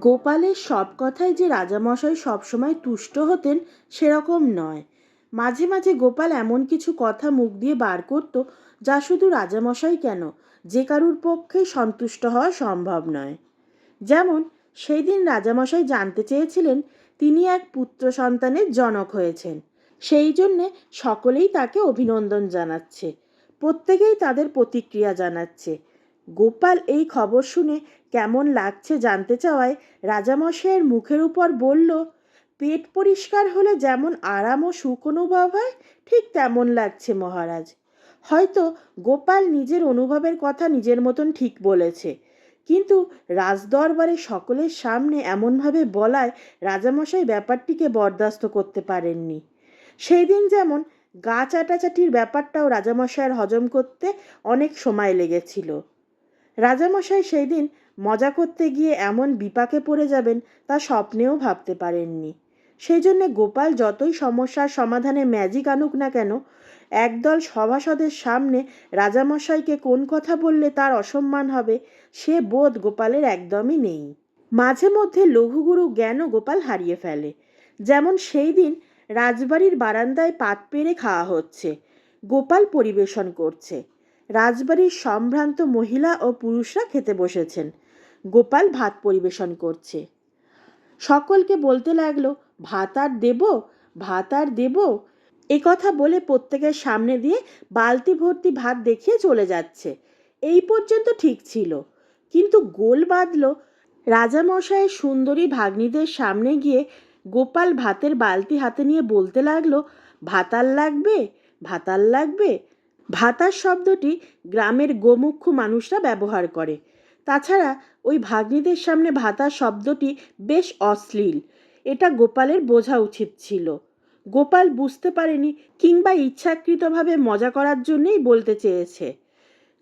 গোপালের সব কথায় যে রাজামশাই সবসময় তুষ্ট হতেন সেরকম নয়। মাঝে মাঝে গোপাল এমন কিছু কথা মুখ দিয়ে বার করত যা শুধু রাজামশাই কেন, যে কারুর পক্ষে সন্তুষ্ট হওয়া সম্ভব নয়। যেমন সেই দিন রাজামশাই জানতে চেয়েছিলেন, তিনি এক পুত্র সন্তানের জনক হয়েছেন। সেই জন্যে সকলেই তাকে অভিনন্দন জানাচ্ছে। প্রত্যেকেই তাদের প্রতিক্রিয়া জানাচ্ছে। গোপাল এই খবর শুনে কেমন লাগছে জানতে চাওয়ায় রাজামশাইয়ের মুখের উপর বলল, পেট পরিষ্কার হলে যেমন আরাম ও সুখ অনুভব হয়, ঠিক তেমন লাগছে মহারাজ। হয়তো গোপাল নিজের অনুভবের কথা নিজের মতন ঠিক বলেছে। কিন্তু রাজদরবারে সকলের সামনে এমনভাবে বলায় রাজামশাই ব্যাপারটিকে বরদাস্ত করতে পারেননি। সেই দিন যেমন গা চাটাচাটির ব্যাপারটাও রাজামশাইয়ের হজম করতে অনেক সময় লেগেছিল। রাজামশাই সেই দিন মজা করতে গিয়ে এমন বিপাকে পড়ে যাবেন তা স্বপ্নেও ভাবতে পারেননি। সেই জন্যে গোপাল যতই সমস্যার সমাধানে ম্যাজিক আনুক না কেন, একদল সভাসদের সামনে রাজামশাইকে কোন কথা বললে তার অসম্মান হবে, সে বোধ গোপালের একদমই নেই। মাঝে মধ্যে লঘুগুরু জ্ঞানও গোপাল হারিয়ে ফেলে। যেমন সেই দিন রাজবাড়ির বারান্দায় পাত পেরে খাওয়া হচ্ছে। গোপাল পরিবেশন করছে। রাজবাড়ির সম্ভ্রান্ত মহিলা ও পুরুষরা খেতে বসেছেন। গোপাল ভাত পরিবেশন করছে। সকলকে বলতে লাগল, ভাত আর দেব, ভাত আর দেব। এ কথা বলে প্রত্যেকের সামনে দিয়ে বালতি ভর্তি ভাত দেখিয়ে চলে যাচ্ছে। এই পর্যন্ত ঠিক ছিল। কিন্তু গোল বাঁধল রাজামশাইয়ের সুন্দরী ভাগ্নিদের সামনে গিয়ে গোপাল ভাতের বালতি হাতে নিয়ে বলতে লাগল ভাতাল লাগবে ভাতাল লাগবে। ভাতার শব্দটি গ্রামের গোমুখ্য মানুষরা ব্যবহার করে। তাছাড়া ওই ভাগ্নিদের সামনে ভাতার শব্দটি বেশ অশ্লীল। এটা গোপালের বোঝা উচিত ছিল। গোপাল বুঝতে পারেনি কিংবা ইচ্ছাকৃতভাবে মজা করার জন্যেই বলতে চেয়েছে।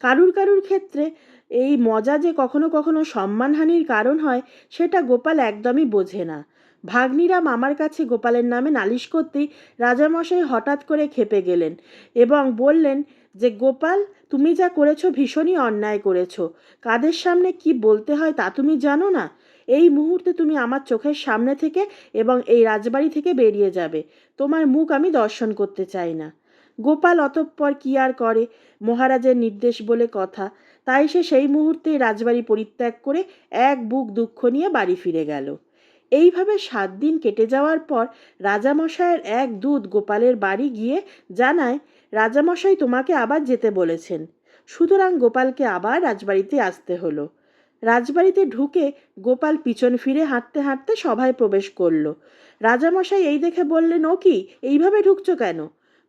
কারুর কারুর ক্ষেত্রে এই মজা যে কখনো কখনো সম্মানহানির কারণ হয়, সেটা গোপাল একদমই বোঝে না। ভাগ্নিরা মামার কাছে গোপালের নামে নালিশ করতেই রাজামশাই হঠাৎ করে খেপে গেলেন এবং বললেন যে, গোপাল, তুমি যা করেছ ভীষণই অন্যায় করেছ। কাদের সামনে কি বলতে হয় তা তুমি জানো না? এই মুহূর্তে তুমি আমার চোখের সামনে থেকে এবং এই রাজবাড়ি থেকে বেরিয়ে যাবে। তোমার মুখ আমি দর্শন করতে চাই না। গোপাল অতঃপর কি আর করে? মহারাজের নির্দেশ বলে কথা। তাই সে সেই মুহূর্তেই রাজবাড়ি পরিত্যাগ করে এক বুক দুঃখ নিয়ে বাড়ি ফিরে গেল। এইভাবে সাত দিন কেটে যাওয়ার পর রাজামশাইয়ের এক দূত গোপালের বাড়ি গিয়ে জানায়, রাজামশাই তোমাকে আবার যেতে বলেছেন। সুতরাং গোপালকে আবার রাজবাড়িতে আসতে হলো। রাজবাড়িতে ঢুকে গোপাল পিছন ফিরে হাঁটতে হাঁটতে সভায় প্রবেশ করল। রাজামশাই এই দেখে বললেন, ও কি? এইভাবে ঢুকছো কেন?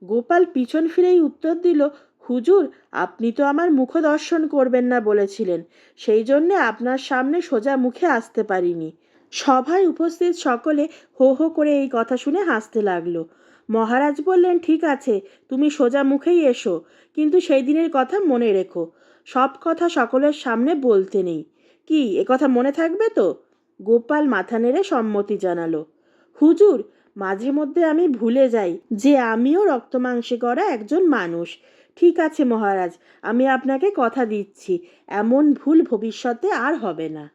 গোপাল পিছন ফিরেই উত্তর দিল, হুজুর, আপনি তো আমার মুখ দর্শন করবেন না বলেছিলেন। সেই জন্যে আপনার সামনে সোজা মুখে আসতে পারিনি। সভায় উপস্থিত সকলে হো হো করে এই কথা শুনে হাসতে লাগল। মহারাজ বললেন, ঠিক আছে, তুমি সোজা মুখেই এসো, কিন্তু সেই দিনের কথা মনে রেখো। সব কথা সকলের সামনে বলতে নেই। কি কথা মনে থাকবে তো? গোপাল মাথা নেড়ে সম্মতি জানালো। হুজুর, মাঝে মধ্যে আমি ভুলে যাই যে আমিও রক্তমাংসে করা একজন মানুষ। ঠিক আছে মহারাজ, আমি আপনাকে কথা দিচ্ছি, এমন ভুল ভবিষ্যতে আর হবে না।